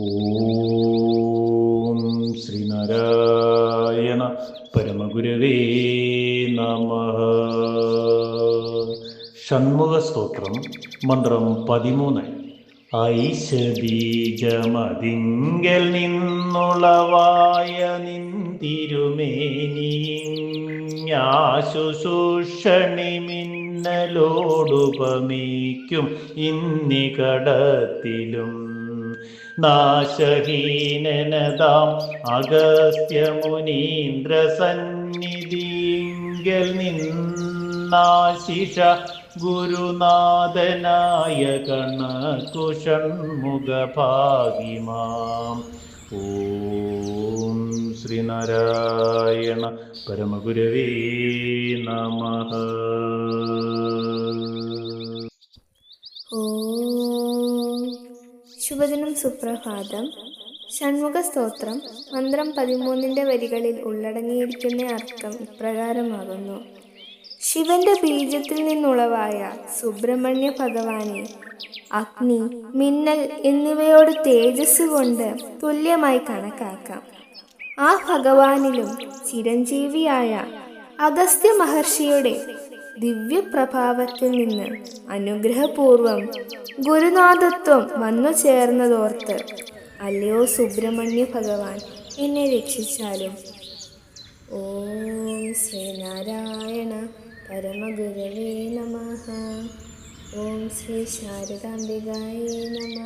ഓം ശ്രീനാരായണ പരമഗുരവേ നമ. ഷൺമുഖ സ്തോത്രം മന്ത്രം പതിമൂന്ന്. ഐശബീജമതിങ്കൽ നിന്നുളവായ നിന്തിരുമേനീശുശൂഷണി മിന്നലോടുപമിക്കും ഇന്നികടത്തിലും. നാശഹീനനതാം അഗസ്ത്യമുനീന്ദ്രസന്നിധിങ്കൽ നിന്നാശിഷ ഗുരുനാഥനായ കണകുഷൺമുഖഭാഗിമാം ഓം ശ്രീനാരായണ പരമഗുരവേ നമ. ശുഭദിനം സുപ്രഭാതം. ഷൺമുഖ സ്തോത്രം. മന്ത്രം പതിമൂന്നിന്റെ വരികളിൽ ഉള്ളടങ്ങിയിരിക്കുന്ന അർത്ഥം ഇപ്രകാരമാകുന്നു. ശിവന്റെ ബീജത്തിൽ നിന്നുളവായ സുബ്രഹ്മണ്യ ഭഗവാനെ അഗ്നി മിന്നൽ എന്നിവയോട് തേജസ് കൊണ്ട് തുല്യമായി കണക്കാക്കാം. ആ ഭഗവാനിലും ചിരഞ്ജീവിയായ അഗസ്ത്യ മഹർഷിയുടെ ദിവ്യപ്രഭാവത്തിൽ നിന്ന് അനുഗ്രഹപൂർവം ഗുരുനാഥത്വം വന്നു ചേർന്നതോർത്ത് അല്ലയോ സുബ്രഹ്മണ്യ ഭഗവാൻ എന്നെ രക്ഷിച്ചാലും? ഓം ശ്രീനാരായണ പരമഗുരവേ നമ. ഓം ശ്രീ ശാരദാംബികായേ നമ.